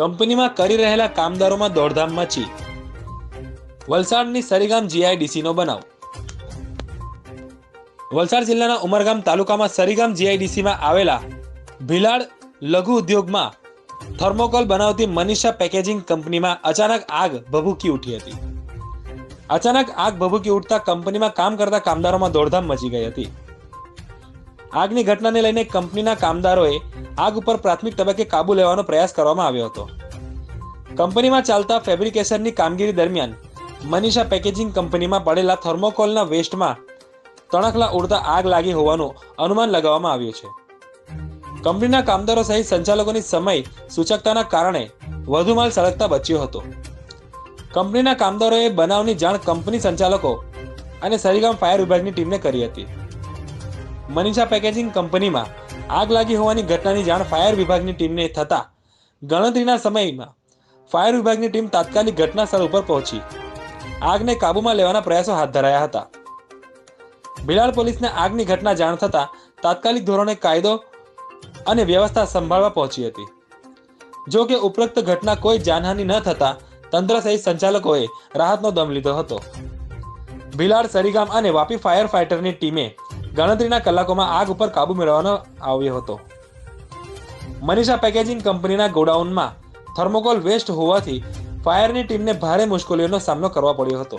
કંપનીમાં કરી રહેલા કામદારોમાં દોડધામ મચી. વલસાડની સરીગામ જીઆઈડીસીનો બનાવ. વલસાડ જિલ્લાના ઉમરગામ તાલુકામાં સરીગામ જીઆઈડીસીમાં આવેલા ભીલાડ લઘુ ઉદ્યોગમાં થર્મોકોલ બનાવતી મનીષા પેકેજિંગ કંપનીમાં અચાનક આગ ભભૂકી ઉઠી હતી. અચાનક આગ ભભૂકી ઉઠતા કંપનીમાં કામ કરતા કામદારોમાં દોડધામ મચી ગઈ હતી. આગની ઘટનાને લઈને કંપનીના કામદારોએ આગ ઉપર પ્રાથમિક તબક્કે કાબુ લેવાનો પ્રયાસ કરવામાં આવ્યો હતો. કંપનીમાં ચાલતા ફેબ્રિકેશનની કામગીરી દરમિયાન મનીષા પેકેજિંગ કંપનીમાં પડેલા થર્મોકોલના વેસ્ટમાં તણખલા ઉડતા આગ લાગી હોવાનું અનુમાન લગાવવામાં આવ્યું છે. કંપનીના કામદારો સહિત સંચાલકોની સમય સૂચકતાના કારણે વધુ માલ સળગતા બચ્યો હતો. કંપનીના કામદારોએ બનાવની જાણ કંપની સંચાલકો અને સરીગામ ફાયર વિભાગની ટીમને કરી હતી. મનીષા પેકેજિંગ કંપનીમાં આગ લાગી હોવાની ઘટનાની જાણ ફાયર વિભાગની ટીમને થતા ગણતરીના સમયમાં ફાયર વિભાગની ટીમ તાત્કાલિક ઘટના ઉપર પહોંચી. આગને કાબૂમાં લેવાના પ્રયાસો હાથ ધરાયા હતા. ભિલાડ પોલીસને આગની ઘટના જાણ થતા તાત્કાલિક ધોરણે કાયદો અને વ્યવસ્થા સંભાળવા પહોંચી હતી. જો કે ઉપરોક્ત ઘટના કોઈ જાનહાનિ ન થતા તંત્ર સહિત સંચાલકોએ રાહતનો દમ લીધો હતો. ભિલાડ સરીગામ અને વાપી ફાયર ફાઇટરની ટીમે ગણતરીના કલાકોમાં આગ ઉપર કાબુ મેળવવાનો આવ્યો હતો. મનીષા પેકેજિંગ કંપનીના ગોડાઉનમાં થર્મોકોલ વેસ્ટ હોવાથી ફાયરની ટીમને ભારે મુશ્કેલીઓનો સામનો કરવો પડ્યો હતો.